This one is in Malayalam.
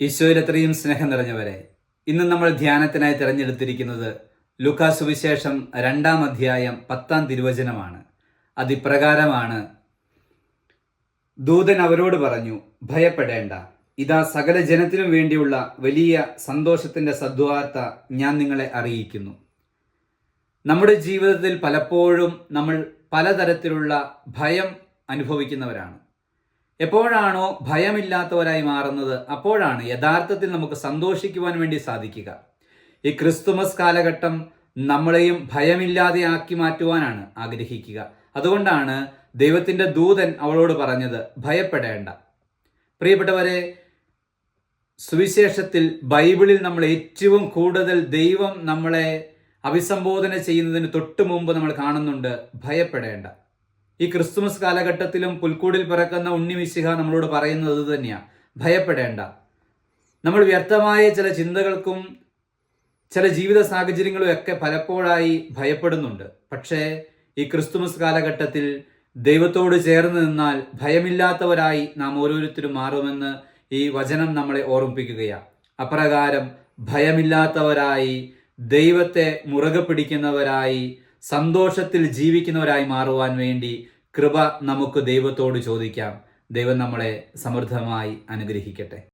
ഈശോയിൽ അത്രയും സ്നേഹം നിറഞ്ഞവരെ ഇന്ന് നമ്മൾ ധ്യാനത്തിനായി തിരഞ്ഞെടുത്തിരിക്കുന്നത് ലുക്കാ സുവിശേഷം രണ്ടാം അധ്യായം പത്താം തിരുവചനമാണ്. അതിപ്രകാരമാണ് ദൂതൻ അവരോട് പറഞ്ഞു ഭയപ്പെടേണ്ട. ഇതാ സകല ജനത്തിനും വേണ്ടിയുള്ള വലിയ സന്തോഷത്തിന്റെ സദ്വാർത്ത ഞാൻ നിങ്ങളെ അറിയിക്കുന്നു. നമ്മുടെ ജീവിതത്തിൽ പലപ്പോഴും നമ്മൾ പലതരത്തിലുള്ള ഭയം അനുഭവിക്കുന്നവരാണ്. എപ്പോഴാണോ ഭയമില്ലാത്തവരായി മാറുന്നത് അപ്പോഴാണ് യഥാർത്ഥത്തിൽ നമുക്ക് സന്തോഷിക്കുവാൻ വേണ്ടി സാധിക്കുക. ഈ ക്രിസ്തുമസ് കാലഘട്ടം നമ്മളെയും ഭയമില്ലാതെ ആക്കി മാറ്റുവാനാണ് ആഗ്രഹിക്കുക. അതുകൊണ്ടാണ് ദൈവത്തിന്റെ ദൂതൻ അവളോട് പറഞ്ഞത് ഭയപ്പെടേണ്ട. പ്രിയപ്പെട്ടവരെ സുവിശേഷത്തിൽ ബൈബിളിൽ നമ്മൾ ഏറ്റവും കൂടുതൽ ദൈവം നമ്മളെ അഭിസംബോധന ചെയ്യുന്നതിന് തൊട്ട് മുമ്പ് നമ്മൾ കാണുന്നുണ്ട് ഭയപ്പെടേണ്ട. ഈ ക്രിസ്തുമസ് കാലഘട്ടത്തിലും പുൽക്കൂടിൽ പിറക്കുന്ന ഉണ്ണി ഉണ്ണിമിശിഹ നമ്മളോട് പറയുന്നത് തന്നെയാണ് ഭയപ്പെടേണ്ട. നമ്മൾ വ്യർത്ഥമായ ചില ചിന്തകൾക്കും ചില ജീവിത സാഹചര്യങ്ങളും ഒക്കെ പലപ്പോഴായി ഭയപ്പെടുന്നുണ്ട്. പക്ഷേ ഈ ക്രിസ്തുമസ് കാലഘട്ടത്തിൽ ദൈവത്തോട് ചേർന്ന് നിന്നാൽ ഭയമില്ലാത്തവരായി നാം ഓരോരുത്തരും മാറുമെന്ന് ഈ വചനം നമ്മളെ ഓർമ്മിപ്പിക്കുകയാണ് അപ്രകാരം ഭയമില്ലാത്തവരായി ദൈവത്തെ മുറുകെ പിടിക്കുന്നവരായി സന്തോഷത്തിൽ ജീവിക്കുന്നവരായി മാറുവാൻ വേണ്ടി കൃപ നമുക്ക് ദൈവത്തോട് ചോദിക്കാം. ദൈവം നമ്മളെ സമൃദ്ധമായി അനുഗ്രഹിക്കട്ടെ.